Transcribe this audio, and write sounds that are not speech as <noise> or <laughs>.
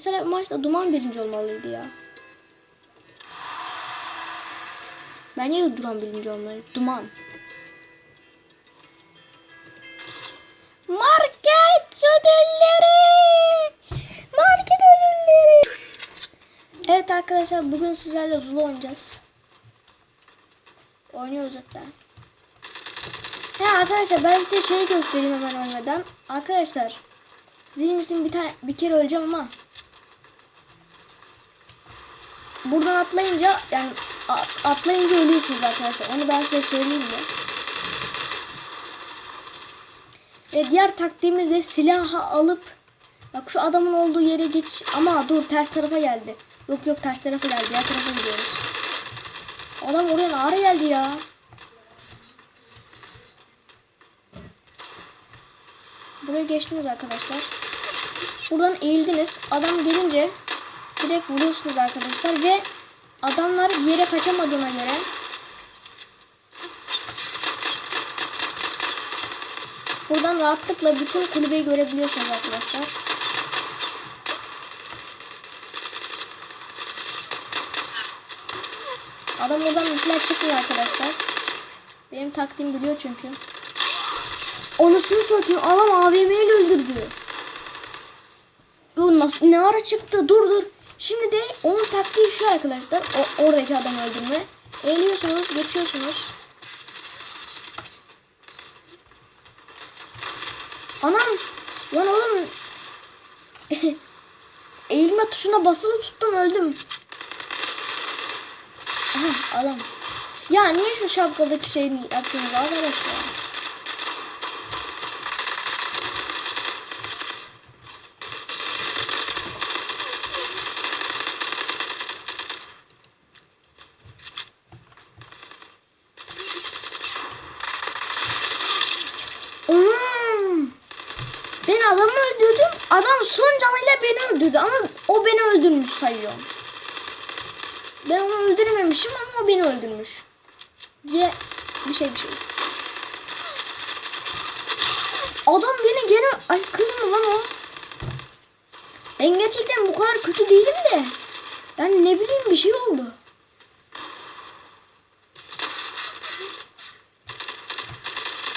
Mesela maçta Duman birinci olmalıydı ya. Bence de Duman birinci olmalıydı. Duman. Market ödülleri. Market ödülleri. Evet arkadaşlar bugün sizlerle Zulu oynayacağız. Oynuyoruz hatta. He arkadaşlar ben size şeyi göstereyim hemen ölmeden. Arkadaşlar Zihnimizin bir tane bir kere öleceğim ama buradan atlayınca yani atlayınca ölüyorsunuz arkadaşlar. Onu ben size söyleyeyim de. Ve diğer taktiğimiz de silahı alıp bak şu adamın olduğu yere geç ama dur ters tarafa geldi. Yok yok ters tarafa geldi. Diğer tarafa gidiyoruz. Adam oraya ara geldi ya? Buraya geçtiniz arkadaşlar. Buradan eğildiniz. Adam gelince direkt vuruyorsunuz arkadaşlar ve adamlar yere kaçamadığına göre buradan rahatlıkla bütün kulübeyi görebiliyorsunuz arkadaşlar. Adam oradan mesela çıkmıyor arkadaşlar. Benim taktiğim biliyor çünkü. Anasını satayım adam AVM ile öldürdü. Bu nasıl ne ara çıktı? Dur dur. Şimdi de onun taktiği şu arkadaşlar. O, oradaki adamı öldürme. Eğiliyorsunuz, geçiyorsunuz. Anam! Lan oğlum! <laughs> Eğilme tuşuna basılı tuttum öldüm. Aha adam. Ya niye şu şapkadaki şeyi yapıyorsunuz arkadaşlar? Hmm. Ben adamı öldürdüm. Adam son canıyla beni öldürdü ama o beni öldürmüş sayıyor. Ben onu öldürmemişim ama o beni öldürmüş. Diye bir şey bir şey. Adam beni gene... Ay kız mı lan o? Ben gerçekten bu kadar kötü değilim de. Yani ne bileyim bir şey oldu.